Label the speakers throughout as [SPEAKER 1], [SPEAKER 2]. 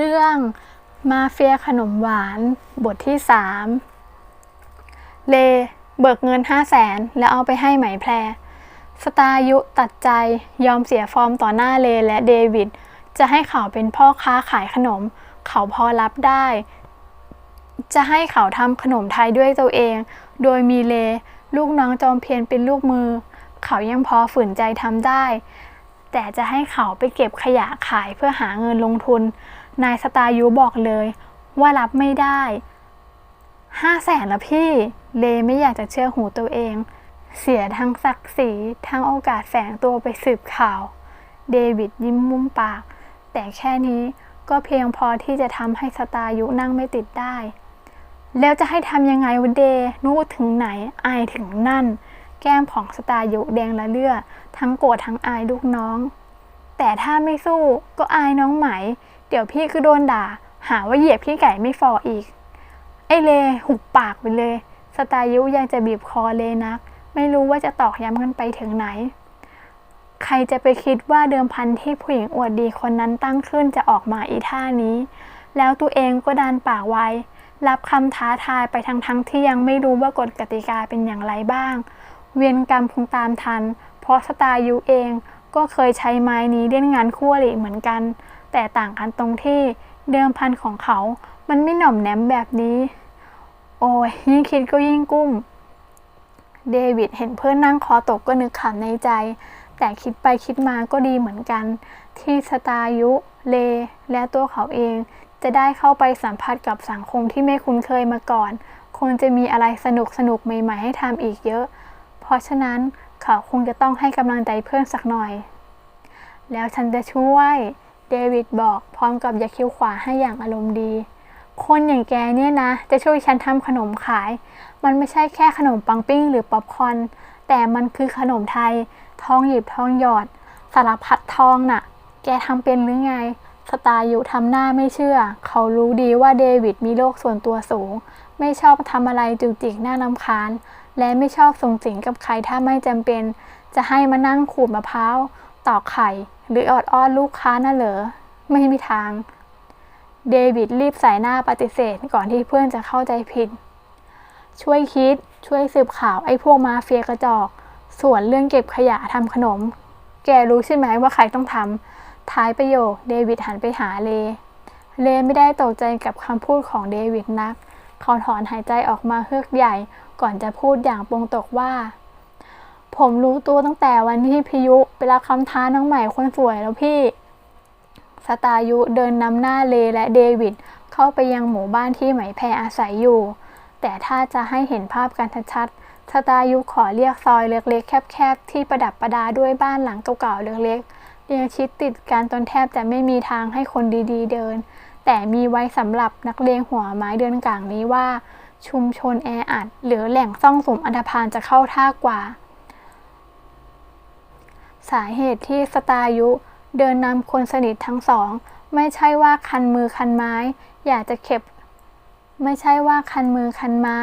[SPEAKER 1] เรื่องมาเฟียขนมหวานบทที่ 3 เลเบิกเงิน 5 0 0แสนแล้วเอาไปให้ไหมแพร สตายุตัดใจยอมเสียฟอร์มต่อหน้าเลและเดวิด จะให้เขาเป็นพ่อค้าขายขนม เขาพอรับได้ จะให้เขาทำขนมไทยด้วยตัวเอง โดยมีเล ลูกน้องจอมเพียรเป็นลูกมือ เขายังพอฝืนใจทำได้ แต่จะให้เขาไปเก็บขยะขายเพื่อหาเงินลงทุน นายสตายุบอกเลย ว่ารับไม่ได้ห้าแสนละพี่ เลไม่อยากจะเชื่อหูตัวเอง เสียทั้งศักดิ์ศรีทั้งโอกาสแฝงตัวไปสืบข่าว เดวิดยิ้มมุมปาก แต่แค่นี้ก็เพียงพอที่จะทำให้สตายุนั่งไม่ติดได้ แล้วจะให้ทำยังไงวันเดนูถึงไหนอายถึงนั่น แก้มของสตายุแดงละเลือดทั้งโกรธทั้งอายลูกน้อง แต่ถ้าไม่สู้ก็อายน้องไหม เดี๋ยวพี่ก็โดนด่า หาว่าเหยียบพี่ไก่ไม่ฟออีก ไอเลหุบปากไปเลย สตายุยังจะบีบคอเลนัก ไม่รู้ว่าจะตอกย้ำกันไปถึงไหน ใครจะไปคิดว่าเดิมพันที่ผู้หญิงอวดดีคนนั้นตั้งขึ้นจะออกมาอีท่านี้ แล้วตัวเองก็ดันปากไวรับคำท้าทายไปทั้งทั้งที่ยังไม่รู้ว่ากฎกติกาเป็นอย่างไรบ้าง เวียนกรรมคงตามทัน เพราะสตายุเองก็เคยใช้ไม้นี้เล่นงานคู่อริเหมือนกัน แต่ต่างกันตรงที่เดิมพันของเขา มันไม่หน่อมแนมแบบนี้ โอ้ยยิ่งคิดก็ยิ่งกุ้ม เดวิดเห็นเพื่อนนั่งคอตกก็นึกขำในใจ แต่คิดไปคิดมาก็ดีเหมือนกัน ที่สตายุ เล และตัวเขาเอง จะได้เข้าไปสัมผัสกับสังคมที่ไม่คุ้นเคยมาก่อน คงจะมีอะไรสนุกสนุกใหม่ ๆ ให้ทำอีกเยอะ เพราะฉะนั้นเขาคงจะต้องให้กำลังใจเพื่อนสักหน่อย แล้วฉันจะช่วย เดวิดบอกพร้อมกับยักคิ้วขวาให้อย่างอารมณ์ดี คนอย่างแกเนี่ยนะ จะช่วยฉันทำขนมขาย มันไม่ใช่แค่ขนมปังปิ้งหรือป๊อปคอนแต่มันคือขนมไทย ทองหยิบทองหยอด สารพัดทองน่ะ แกทำเป็นหรือไง สตายุทำหน้าไม่เชื่อ เขารู้ดีว่าเดวิดมีโลกส่วนตัวสูง ไม่ชอบทำอะไรจุกจิกหน้านำคาญ และไม่ชอบส่งสิงกับใครถ้าไม่จำเป็น จะให้มานั่งขูดมะพร้าวตอกไข่ หรือออดอ้อนลูกค้าน่ะเหรอ ไม่มีทาง เดวิดรีบใส่หน้าปฏิเสธก่อนที่เพื่อนจะเข้าใจผิด ช่วยคิด ช่วยสืบข่าวไอ้พวกมาเฟียกระจอก ส่วนเรื่องเก็บขยะทำขนม แกรู้ใช่ไหมว่าใครต้องทำ ท้ายประโยคเดวิดหันไปหาเล เลไม่ได้ตกใจกับคำพูดของเดวิดนัก เขาถอนหายใจออกมาเฮือกใหญ่ก่อนจะพูดอย่างปรงตกว่า ผมรู้ตัวตั้งแต่วันที่พิยุไปรับคำท้าน้องใหม่คนสวยแล้วพี่สตายุเดินนำหน้าเลและเดวิดเข้าไปยังหมู่บ้านที่ไหมแพรอาศัยอยู่ แต่ถ้าจะให้เห็นภาพกันชัดๆสตายุขอเรียกซอยเล็กๆ แคบๆ ที่ประดับประดาด้วยบ้านหลังเก่าๆ เล็กๆเรียงชิดติดกันจนแทบจะไม่มีทางให้คนดีๆ เดิน แต่มีไว้สำหรับนักเลงหัวไม้เดินกลางนี้ว่า ชุมชนแออัดหรือแหล่งซ่องสุมอันธพาลจะเข้าท่ากว่า สาเหตุที่สตายุ เดินนำคนสนิททั้งสอง ไม่ใช่ว่าคันมือคันไม้ อยากจะเก็บ ไม่ใช่ว่าคันมือคันไม้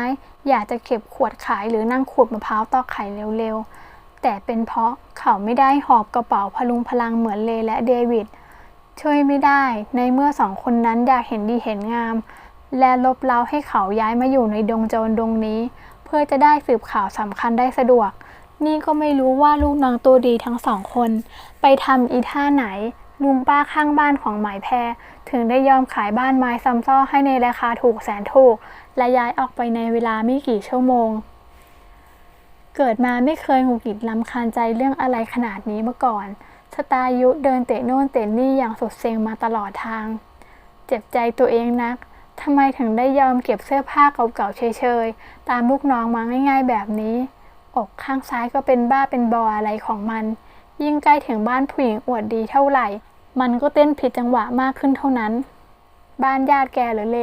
[SPEAKER 1] อยากจะเก็บขวดขายหรือนั่งขูดมะพร้าวตอกไข่เร็วๆ แต่เป็นเพราะเขาไม่ได้หอบกระเป๋าพลุงพลังเหมือนเลและเดวิดช่วยไม่ได้ในเมื่อสองคนนั้นอยากเห็นดีเห็นงาม และลบเล้าให้เขาย้ายมาอยู่ในดงโจรดงนี้ เพื่อจะได้สืบข่าวสำคัญได้สะดวก นี่ก็ไม่รู้ว่าลูกน้องตัวดีทั้งสองคน ไปทำอีท่าไหน ลุงป้าข้างบ้านของหมายแพร ถึงได้ยอมขายบ้านไม้ซ้ำซ้อให้ในราคาถูกแสนถูก และย้ายออกไปในเวลาไม่กี่ชั่วโมง เกิดมาไม่เคยหงุดหงิดลำคาญใจเรื่องอะไรขนาดนี้มาก่อนสตายุเดินเตะโน่นเตะนี่อย่างสุดเซ็งมาตลอดทาง เจ็บใจตัวเองนักทำไมถึงได้ยอมเก็บเสื้อผ้าเก่าๆเฉยๆ ตามลูกน้องมาง่ายๆแบบนี้ อกข้างซ้ายก็เป็นบ้าเป็นบออะไรของมัน ยิ่งใกล้ถึงบ้านผู้หญิงอวดดีเท่าไหร่ มันก็เต้นผิดจังหวะมากขึ้นเท่านั้น บ้านญาติแกหรือเล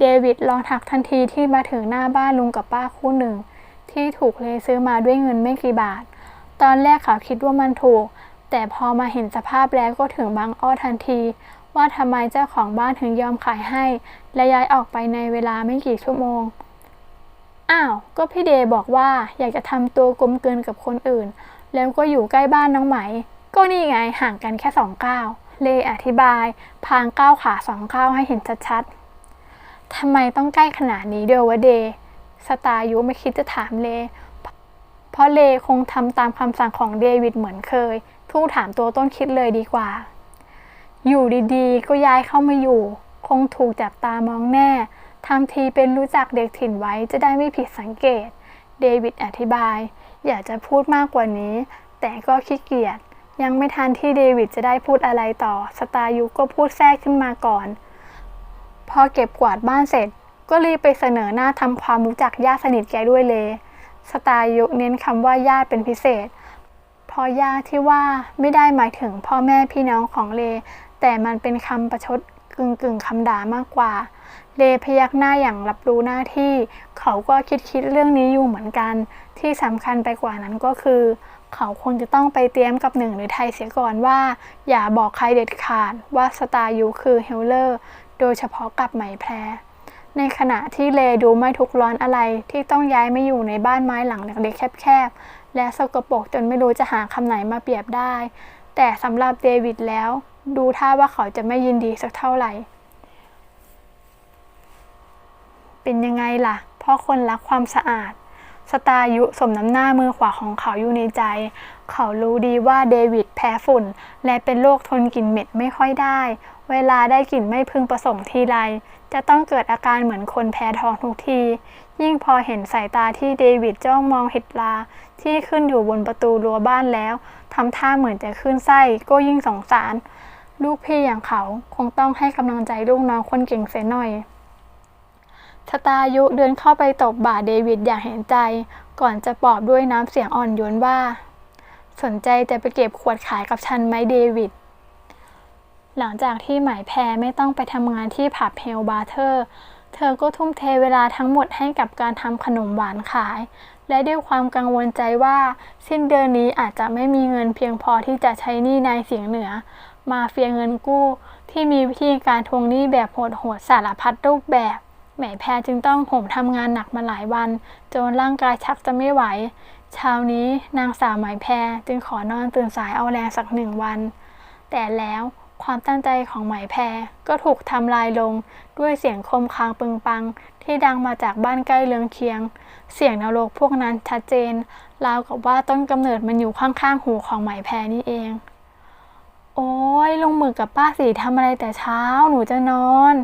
[SPEAKER 1] เดวิดลองทักทันทีที่มาถึงหน้าบ้านลุงกับป้าคู่หนึ่ง ที่ถูกเลซื้อมาด้วยเงินไม่กี่บาท ตอนแรกเขาคิดว่ามันถูก แต่พอมาเห็นสภาพแล้วก็ถึงบางอ้อทันที ว่าทำไมเจ้าของบ้านถึงยอมขายให้ และย้ายออกไปในเวลาไม่กี่ชั่วโมง อ้าว ก็พี่เดย์บอกว่าอยากจะทำตัวกลมเกินกับคนอื่น แล้วก็อยู่ใกล้บ้านน้องไหม ก็นี่ไงห่างกันแค่สองก้าวเลอธิบาย พางก้าวขาสองก้าวให้เห็นชัดๆทำไมต้องใกล้ขนาดนี้เดียววะเดสตายุไม่คิดจะถามเล เพราะเลคงทำตามคำสั่งของเดวิดเหมือนเคยทู่ถามตัวต้นคิดเลยดีกว่า อยู่ดีๆ ก็ย้ายเข้ามาอยู่ คงถูกจับตามองแน่ ทำทีเป็นรู้จักเด็กถิ่นไว้จะได้ไม่ผิดสังเกต เดวิดอธิบาย อยากจะพูดมากกว่านี้ แต่ก็ขี้เกียจ ยังไม่ทันที่เดวิดจะได้พูดอะไรต่อ สตายุก็พูดแทรกขึ้นมาก่อน พอเก็บกวาดบ้านเสร็จ ก็รีบไปเสนอหน้าทำความรู้จักญาติสนิทแกด้วยเลย สตายุเน้นคำว่าญาติเป็นพิเศษเพราะญาติที่ว่าไม่ได้หมายถึงพ่อแม่พี่น้องของเล แต่มันเป็นคำประชดกึ่งกึ่งๆคำด่ามากกว่า เลพยักหน้าอย่างรับรู้หน้าที่ เขาก็คิดคิดเรื่องนี้อยู่เหมือนกัน ที่สำคัญไปกว่านั้นก็คือ เขาคงจะต้องไปเตรียมกับหนึ่งหรือไทยเสียก่อนว่า อย่าบอกใครเด็ดขาดว่าสตาร์ยูคือเฮลเลอร์ โดยเฉพาะกับไหมแพร ในขณะที่เลดูไม่ทุกร้อนอะไรที่ต้องย้ายมาอยู่ในบ้านไม้หลังเล็กๆแคบๆและสกปรกจนไม่รู้จะหาคำไหนมาเปรียบได้ แต่สำหรับเดวิดแล้ว ดูท่าว่าเขาจะไม่ยินดีสักเท่าไหร่ เป็นยังไงล่ะ เพราะคนรักความสะอาด สตายุสมน้ำหน้ามือขวาของเขาอยู่ในใจ เขารู้ดีว่าเดวิดแพ้ฝุ่น และเป็นโรคทนกลิ่นเหม็ดไม่ค่อยได้ เวลาได้กลิ่นไม่พึงประสงค์ทีไร จะต้องเกิดอาการเหมือนคนแพ้ท้องทุกที ยิ่งพอเห็นสายตาที่เดวิดจ้องมองเห็ดลา ที่ขึ้นอยู่บนประตูรั้วบ้านแล้วทำท่าเหมือนจะขึ้นไส้ก็ยิ่งสงสาร ลูกพี่อย่างเขาคงต้องให้กำลังใจลูกน้องคนเก่งเสียหน่อย ชะตายุเดินเข้าไปตบบ่าเดวิดอย่างเห็นใจ ก่อนจะปลอบด้วยน้ำเสียงอ่อนโยนว่า สนใจจะไปเก็บขวดขายกับฉันไหมเดวิด หลังจากที่หมายแพรไม่ต้องไปทำงานที่ผับเฮลบาร์เทอร์ เธอก็ทุ่มเทเวลาทั้งหมดให้กับการทำขนมหวานขาย และด้วยความกังวลใจว่า สิ้นเดือนนี้อาจจะไม่มีเงินเพียงพอที่จะใช้หนี้นายเสียงเหนือ มาเฟียเงินกู้ที่มีวิธีการทวงหนี้แบบโหดๆสารพัดรูปแบบ แหมแพรจึงต้องโหมทำงานหนักมาหลายวัน จนร่างกายชักจะไม่ไหว เช้านี้นางสาวหมายแพรจึงขอนอนตื่นสายเอาแรงสักหนึ่งวัน แต่แล้วความตั้งใจของหมายแพรก็ถูกทำลายลงด้วยเสียงคมคางปึงปัง ที่ดังมาจากบ้านใกล้เรืองเคียง เสียงนรกพวกนั้นชัดเจน ราวกับว่าต้นกำเนิดมันอยู่ข้างๆหูของหมายแพรนี่เอง โอ้ยลุงหมึกกับป้าสีทำอะไรแต่เช้าหนูจะนอน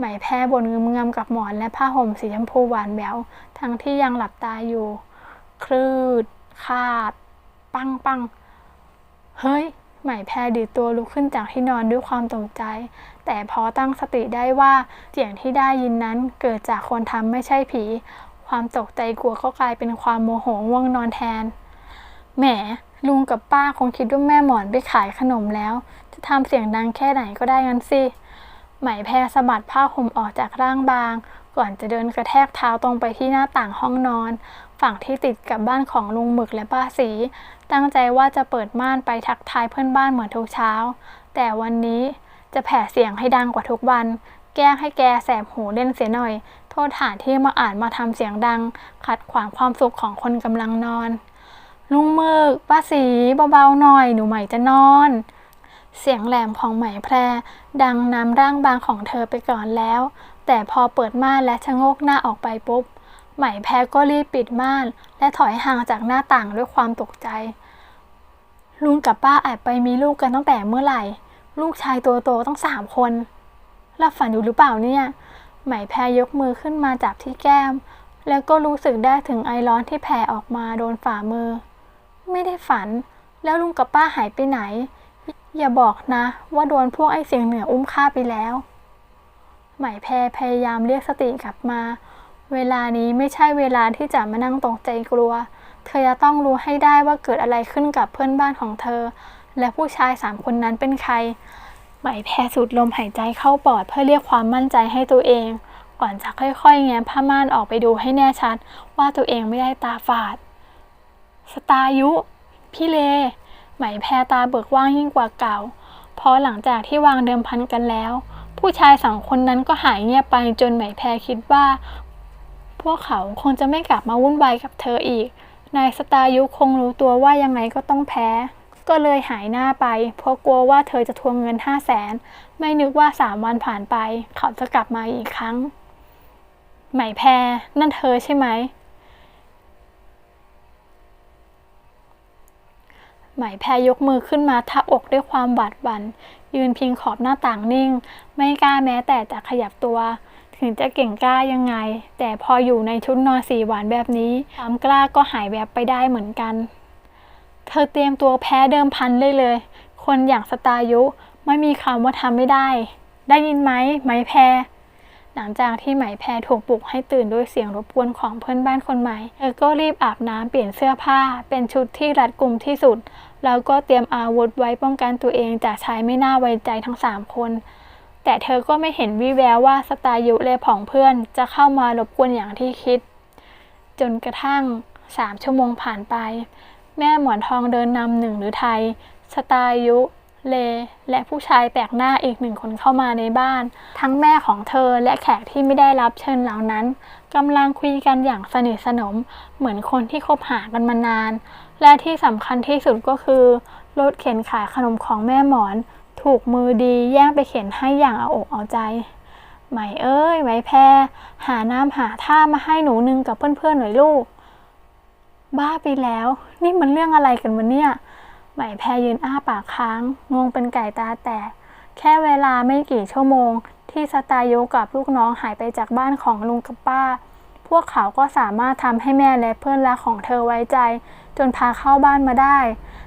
[SPEAKER 1] ไหมแพรบ่นงึมงำกับหมอนและผ้าห่มสีชมพูหวานแหววทั้งที่ยังหลับตาอยู่ คลืดขาด ปังปังเฮ้ย ไหมแพรดีตัวลุกขึ้นจากที่นอนด้วยความตกใจ แต่พอตั้งสติได้ว่าเสียงที่ได้ยินนั้นเกิดจากคนทำไม่ใช่ผี ความตกใจกลัวก็กลายเป็นความโมโหง่วงนอนแทน แหม ลุงกับป้าคงคิดว่าแม่หมอนไปขายขนมแล้ว จะทำเสียงดังแค่ไหนก็ได้งั้นสิ ไหมแพรสะบัดผ้าห่มออกจากร่างบาง ก่อนจะเดินกระแทกเท้าตรงไปที่หน้าต่างห้องนอน ฝั่งที่ติดกับบ้านของลุงหมึกและป้าสี ตั้งใจว่าจะเปิดม่านไปทักทายเพื่อนบ้านเหมือนทุกเช้า แต่วันนี้จะแผ่เสียงให้ดังกว่าทุกวัน แกล้งให้แกแสบหูเล่นเสียหน่อย โทษฐานที่มาอ่านมาทำเสียงดัง ขัดขวางความสุขของคนกำลังนอน ลุงหมึกป้าสีเบาๆหน่อยหนูใหม่จะนอน เสียงแหลมของไหมแพร ดังนำร่างบางของเธอไปก่อนแล้ว แต่พอเปิดม่านและชะโงกหน้าออกไปปุ๊บ ไหมแพรก็รีบปิดม่าน และถอยห่างจากหน้าต่างด้วยความตกใจ ลุงกับป้าแอบไปมีลูกกันตั้งแต่เมื่อไหร่ ลูกชายตัวโตต้องสามคนหลับฝันอยู่หรือเปล่าเนี่ย ไหมแพรยกมือขึ้นมาจับที่แก้ม แล้วก็รู้สึกได้ถึงไอร้อนที่แผ่ออกมาโดนฝ่ามือ ไม่ได้ฝัน แล้วลุงกับป้าหายไปไหน อย่าบอกนะ ว่าโดนพวกไอ้เสียงเหนืออุ้มฆ่าไปแล้ว ไหมแพรพยายามเรียกสติกลับมา เวลานี้ไม่ใช่เวลาที่จะมานั่งตกใจกลัว เธอจะต้องรู้ให้ได้ว่าเกิดอะไรขึ้นกับเพื่อนบ้านของเธอ และผู้ชายสามคนนั้นเป็นใคร ไหมแพรสูดลมหายใจเข้าปอดเพื่อเรียกความมั่นใจให้ตัวเอง ก่อนจะค่อยๆ แง้มผ้าม่านออกไปดูให้แน่ชัด ว่าตัวเองไม่ได้ตาฝาด สตายุ พี่เล ไหมแพรตาเบิกว่างยิ่งกว่าเก่าพราะหลังจากที่วางเดิมพันกันแล้ว ผู้ชายสองคนนั้นก็หายเงียบไปจนไหมแพรคิดว่า พวกเขาคงจะไม่กลับมาวุ่นวายกับเธออีก นายสตายุคงรู้ตัวว่ายังไงก็ต้องแพ้ ก็เลยหายหน้าไป เพราะกลัวว่าเธอจะทวงเงินห้าแสนไม่นึกว่าสามวันผ่านไป เขาจะกลับมาอีกครั้ง ไหมแพรนั่นเธอใช่ไหม ไหมแพรยกมือขึ้นมาทับอกด้วยความหวาดหวัน่นยืนพิงขอบหน้าต่างนิ่ง ไม่กล้าแม้แต่จะขยับตัว ถึงจะเก่งกล้ายังไง แต่พออยู่ในชุดนอนสีหวานแบบนี้ความกล้าก็หายแวบไปได้เหมือนกัน เธอเตรียมตัวแพ้เดิมพันเลยเลย คนอย่างสตายุไม่มีคำว่าทำไม่ได้ ได้ยินไหมไหมแพร หลังจากที่ไหมแพรถูกปลุกให้ตื่นด้วยเสียงรบกวนของเพื่อนบ้านคนใหม่ เธอก็รีบอาบน้ำเปลี่ยนเสื้อผ้า เป็นชุดที่รัดกุมที่สุด แล้วก็เตรียมอาวุธไว้ป้องกันตัวเองจากชายไม่น่าไว้ใจทั้งสามคน แต่เธอก็ไม่เห็นวี่แววว่าสตายุและผองเพื่อนจะเข้ามารบกวนอย่างที่คิด จนกระทั่งสามชั่วโมงผ่านไป แม่หมอนทองเดินนำหนึ่งหรือไทย สตายุ เล และผู้ชายแปลกหน้าอีกหนึ่งคนเข้ามาในบ้าน ทั้งแม่ของเธอและแขกที่ไม่ได้รับเชิญเหล่านั้นกำลังคุยกันอย่างสนิทสนม เหมือนคนที่คบหากันมานาน และที่สำคัญที่สุดก็คือรถเข็นขายขนมของแม่หมอน ถูกมือดีแย่งไปเข็นให้อย่างเอาอกเอาใจไหมเอ้ยไหมแพรหาน้ำหาท่ามาให้หนูนึงกับเพื่อนๆหน่อยลูก บ้าไปแล้ว นี่มันเรื่องอะไรกันวะเนี่ย ไหมแพรยืนอ้าปากค้าง งงเป็นไก่ตาแตก แค่เวลาไม่กี่ชั่วโมง ที่สตายุกับลูกน้องหายไปจากบ้านของลุงกับป้า พวกเขาก็สามารถทำให้แม่และเพื่อนรักของเธอไว้ใจ จนพาเข้าบ้านมาได้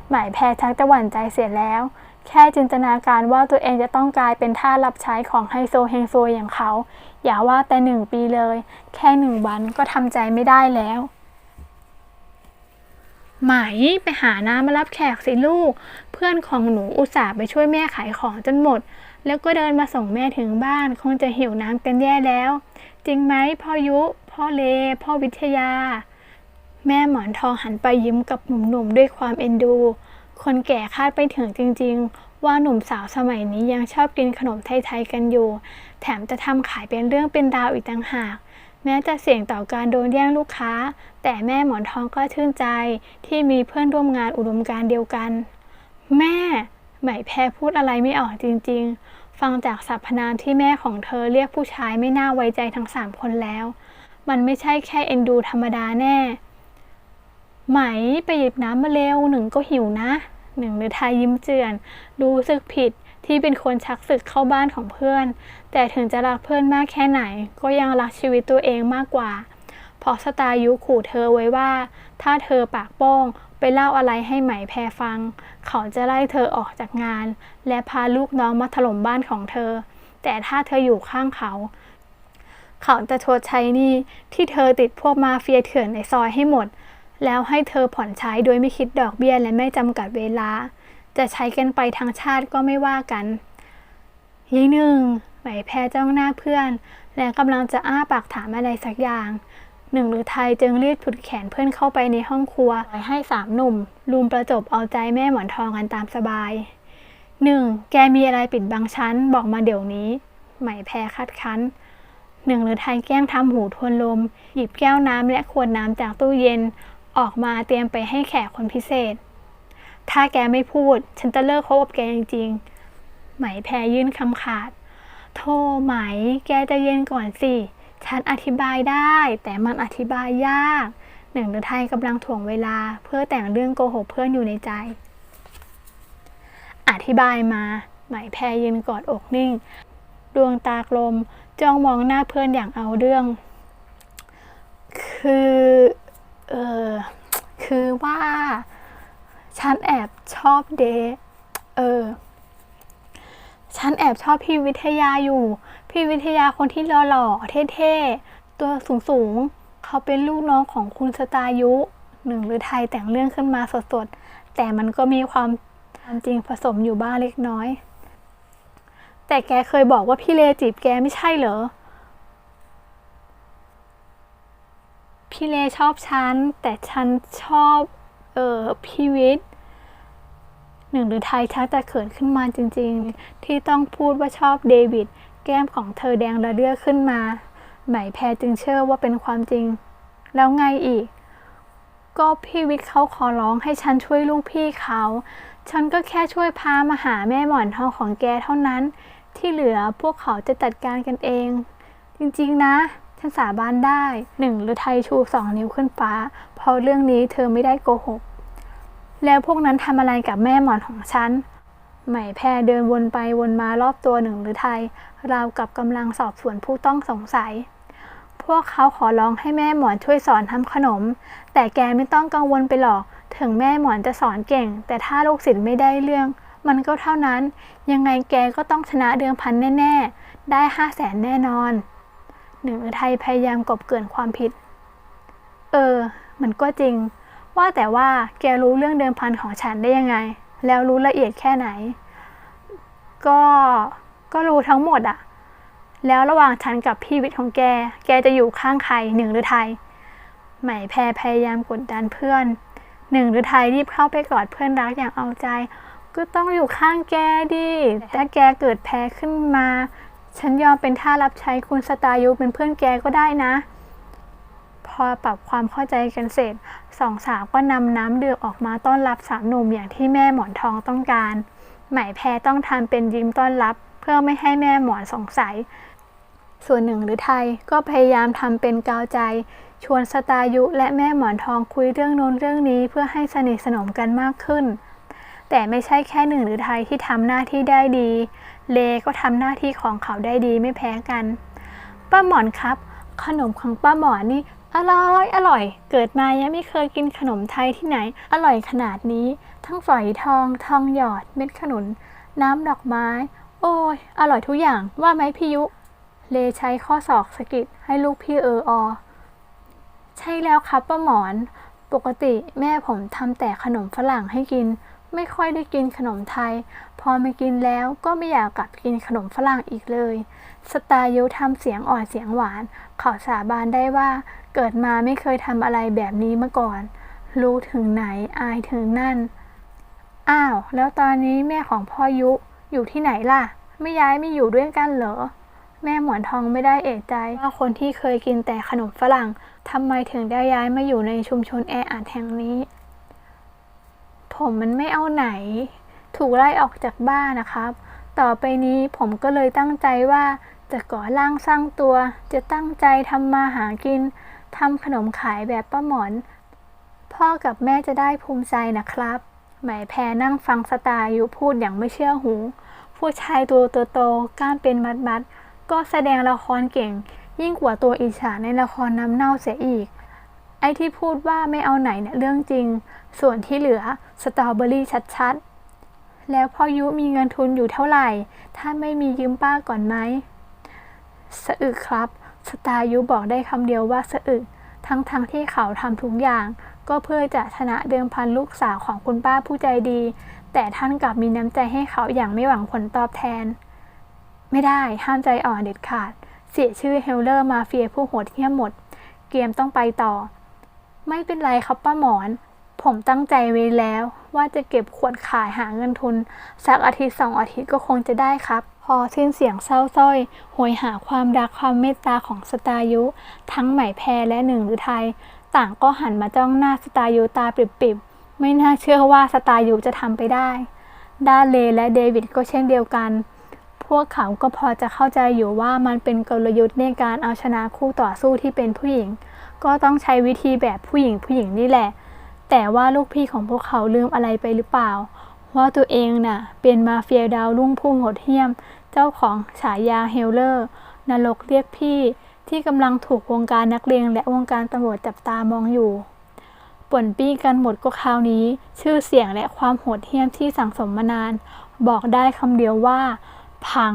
[SPEAKER 1] ไหมแพรชักจะหวั่นใจเสียแล้ว แค่จินตนาการว่าตัวเองจะต้องกลายเป็นท่ารับใช้ของไฮโซเฮงโซอย่างเขา อย่าว่าแต่หนึ่งปีเลย แค่หนึ่งวันก็ทำใจไม่ได้แล้ว ไหมไปหาน้ำมารับแขกสิลูก เพื่อนของหนูอุตส่าห์ไปช่วยแม่ขายของจนหมด แล้วก็เดินมาส่งแม่ถึงบ้าน คงจะหิวน้ำกันแย่แล้ว จริงไหมพ่อยุ พ่อเล พ่อวิทยา แม่หมอนทองหันไปยิ้มกับหนุ่มๆด้วยความเอ็นดู คนแก่คาดไปถึงจริง ๆ ว่าหนุ่มสาวสมัยนี้ยังชอบกินขนมไทยๆกันอยู่ แถมจะทำขายเป็นเรื่องเป็นราวอีกต่างหาก แม้จะเสี่ยงต่อการโดนแย่งลูกค้า แต่แม่หมอนทองก็ชื่นใจที่มีเพื่อนร่วมงานอุดมการเดียวกัน แม่ไหมแพรพูดอะไรไม่ออกจริง ๆ ฟังจากสรรพนามที่แม่ของเธอเรียกผู้ชายไม่น่าไว้ใจทั้งสามคนแล้ว มันไม่ใช่แค่เอ็นดูธรรมดาแน่ ไหมไปหยิบน้ำมาเร็วหนึ่งก็หิวนะ หนึ่งหรือไทยยิ้มเจือน รู้สึกผิด ที่เป็นคนชักศึกเข้าบ้านของเพื่อน แต่ถึงจะรักเพื่อนมากแค่ไหน ก็ยังรักชีวิตตัวเองมากกว่า เพราะสตายุขู่เธอไว้ว่า ถ้าเธอปากโป้งไปเล่าอะไรให้ไหมแพรฟัง เขาจะไล่เธอออกจากงาน และพาลูกน้องมาถล่มบ้านของเธอ แต่ถ้าเธออยู่ข้างเขา เขาจะชดใช้นี้ที่เธอติดพวกมาเฟียเถื่อนในซอยให้หมด แล้วให้เธอผ่อนใช้โดยไม่คิดดอกเบี้ยและไม่จำกัดเวลา จะใช้กันไปทั้งชาติก็ไม่ว่ากันยายหนึ่งไหมแพรจ้องหน้าเพื่อน และกำลังจะอ้าปากถามอะไรสักอย่าง หนึ่งหรือไทยจึงรีบฉุดแขนเพื่อนเข้าไปในห้องครัวให้สามหนุ่มลุมประจบเอาใจแม่หมอนทองกันตามสบายหนึ่งแกมีอะไรปิดบังฉันบอกมาเดี๋ยวนี้ ไหมแพรคัดค้านหนึ่งหรือไทยแกล้งทำหูทวนลม หยิบแก้วน้ำและขวดน้ำจากตู้เย็น ออกมาเตรียมไปให้แขกคนพิเศษ ถ้าแกไม่พูด ฉันจะเลิกคบกับแกจริงๆ ไหมแพรยื่นคำขาด โทรไหม แกจะเย็นก่อนสิ ฉันอธิบายได้ แต่มันอธิบายยาก หนึ่งหรือไทยกำลังถ่วงเวลา เพื่อแต่งเรื่องโกหกเพื่อนอยู่ในใจ อธิบายมา ไหมแพรยืนกอดอกนิ่ง ดวงตากลมจ้องมองหน้าเพื่อนอย่างเอาเรื่อง คือ เออคือว่า ฉันแอบชอบเดเออ ฉันแอบชอบพี่วิทยาอยู่ พี่วิทยาคนที่หล่อๆเท่ๆ ตัวสูงๆ เขาเป็นลูกน้องของคุณสตายุหนึ่งหรือไทยแต่งเรื่องขึ้นมาสดๆ แต่มันก็มีความจริงผสมอยู่บ้างเล็กน้อย แต่แกเคยบอกว่าพี่เลจีบแกไม่ใช่เหรอ พี่เลชอบฉัน แต่ฉันชอบ เออพี่วิทย์หนึ่งหรือไทยชักจะเขินขึ้นมาจริง ๆ ที่ต้องพูดว่าชอบเดวิด แก้มของเธอแดงระเรื่อขึ้นมาไหมแพรจึงเชื่อว่าเป็นความจริง แล้วไงอีก ก็พี่วิทย์เขาขอร้องให้ฉันช่วยลูกพี่เขา ฉันก็แค่ช่วยพามาหาแม่หมอนทองของแกเท่านั้น ที่เหลือพวกเขาจะจัดการกันเอง จริงๆนะ ฉันสาบานได้หนึ่งหรือไทยชูสองนิ้วขึ้นฟ้า เพราะเรื่องนี้เธอไม่ได้โกหก แล้วพวกนั้นทำอะไรกับแม่หมอนของฉันไหมแพรเดินวนไปวนมารอบตัวหนึ่งหรือไทย ราวกับกำลังสอบสวนผู้ต้องสงสัย พวกเขาขอร้องให้แม่หมอนช่วยสอนทำขนม แต่แกไม่ต้องกังวลไปหรอก ถึงแม่หมอนจะสอนเก่ง แต่ถ้าลูกศิษย์ไม่ได้เรื่อง มันก็เท่านั้น ยังไงแกก็ต้องชนะเดิมพันแน่ ๆ ได้ห้าแสนแน่นอน หนึ่งไทยพยายามกบเกลื่อนความผิด เออ มันก็จริง ว่าแต่ว่าแกรู้เรื่องเดิมพันของฉันได้ยังไง แล้วรู้ละเอียดแค่ไหน ก็ ก็รู้ทั้งหมดอะแล้วระหว่างฉันกับพี่วิทย์ของแก แกจะอยู่ข้างใครหนึ่งหรือไทย ไหมแพรพยายามกดดันเพื่อน หนึ่งหรือไทยรีบเข้าไปกอดเพื่อนรักอย่างเอาใจ ก็ต้องอยู่ข้างแกดิ ถ้าแกเกิดแพ้ขึ้นมา ฉันยอมเป็นท่ารับใช้คุณสตายุเป็นเพื่อนแกก็ได้นะ พอปรับความเข้าใจกันเสร็จสองสาวก็นำน้ำเดื่มออกมาต้อนรับสามหนุ่มอย่างที่แม่หมอนทองต้องการ ไหมแพรต้องทำเป็นยิ้มต้อนรับ เพื่อไม่ให้แม่หมอนสงสัย ส่วนหนึ่งหรือไทยก็พยายามทำเป็นกาวใจ ชวนสตายุและแม่หมอนทองคุยเรื่องโน้นเรื่องนี้เพื่อให้สนิทสนมกันมากขึ้นแต่ไม่ใช่แค่หนึ่งหรือไทยที่ทำหน้าที่ได้ดี เลก็ทำหน้าที่ของเขาได้ดีไม่แพ้กัน ป้าหมอนครับ ขนมของป้าหมอนนี่อร่อยอร่อย เกิดมายังไม่เคยกินขนมไทยที่ไหน อร่อยขนาดนี้ ทั้งฝอยทอง ทองหยอด เม็ดขนุน น้ำดอกไม้ โอ้ย อร่อยทุกอย่าง ว่าไหมพี่ยุ เลใช้ข้อศอกสะกิดให้ลูกพี่เอออ ใช่แล้วครับป้าหมอน ปกติแม่ผมทำแต่ขนมฝรั่งให้กิน ไม่ค่อยได้กินขนมไทย พอมากินแล้วก็ไม่อยากกลับกินขนมฝรั่งอีกเลย สตายุทำเสียงอ่อนเสียงหวาน เขาสาบานได้ว่า เกิดมาไม่เคยทำอะไรแบบนี้มาก่อน รู้ถึงไหนอายถึงนั่น อ้าว แล้วตอนนี้แม่ของพ่อยุอยู่ที่ไหนล่ะ ไม่ย้ายไม่อยู่ด้วยกันเหรอ แม่หมอนทองไม่ได้เอะใจว่าคนที่เคยกินแต่ขนมฝรั่งทำไมถึงได้ย้ายมาอยู่ในชุมชนแออัดแห่งนี้ ผมมันไม่เอาไหน ถูกไล่ออกจากบ้านนะครับ ต่อไปนี้ผมก็เลยตั้งใจว่าจะก่อร่างสร้างตัว จะตั้งใจทำมาหากินทำขนมขายแบบป้าหมอน พ่อกับแม่จะได้ภูมิใจนะครับ หมายแพรนั่งฟังสตาอยู่พูดอย่างไม่เชื่อหู ผู้ชายตัวโตๆกล้ามเป็นมัดๆ ก็แสดงละครเก่ง ยิ่งกว่าตัวอิจฉาในละครน้ำเน่าเสียอีก ไอ้ที่พูดว่าไม่เอาไหนเนี่ยเรื่องจริง ส่วนที่เหลือสตรอเบอรี่ชัดๆ แล้วพ่อยุมีเงินทุนอยู่เท่าไหร่ ถ้าไม่มียืมป้าก่อนไหมสะอึกครับ สตายุบอกได้คำเดียวว่าสะอึก ทั้งๆทที่เขาทำทุกอย่าง ก็เพื่อจะชนะเดิมพันลูกสาวของคุณป้าผู้ใจดี แต่ท่านกลับมีน้ำใจให้เขาอย่างไม่หวังผลตอบแทน ไม่ได้ห้ามใจอ่อนเด็ดขาด เสียชื่อเฮลเลอร์มาเฟียผู้โหดเหี้ยมหมด เกมต้องไปต่อ ไม่เป็นไรครับป้าหมอน ผมตั้งใจไว้แล้ว ว่าจะเก็บขวดขายหาเงินทุน สักอาทิตย์สองอาทิตย์ก็คงจะได้ครับ พอสิ้นเสียงเศร้าส้อยโหยหาความรักความเมตตาของสตายุ ทั้งไหมแพรและหนึ่งหรือไทย ต่างก็หันมาจ้องหน้าสตายุตาปริบๆ ไม่น่าเชื่อว่าสตายุจะทำไปได้ ด้านเลและเดวิดก็เช่นเดียวกัน พวกเขาก็พอจะเข้าใจอยู่ว่ามันเป็นกลยุทธ์ในการเอาชนะคู่ต่อสู้ที่เป็นผู้หญิง ก็ต้องใช้วิธีแบบผู้หญิงผู้หญิงนี่แหละ แต่ว่าลูกพี่ของพวกเขาลืมอะไรไปหรือเปล่า ว่าตัวเองน่ะ เป็นมาเฟียดาวรุ่งพุ่งโหดเหี้ยม เจ้าของฉายาเฮลเลอร์ นรกเรียกพี่ที่กำลังถูกวงการนักเลงและวงการตำรวจจับตามองอยู่ป่วนปี้กันหมดก็คราวนี้ ชื่อเสียงและความโหดเหี้ยมที่สั่งสมมานาน บอกได้คำเดียวว่า พัง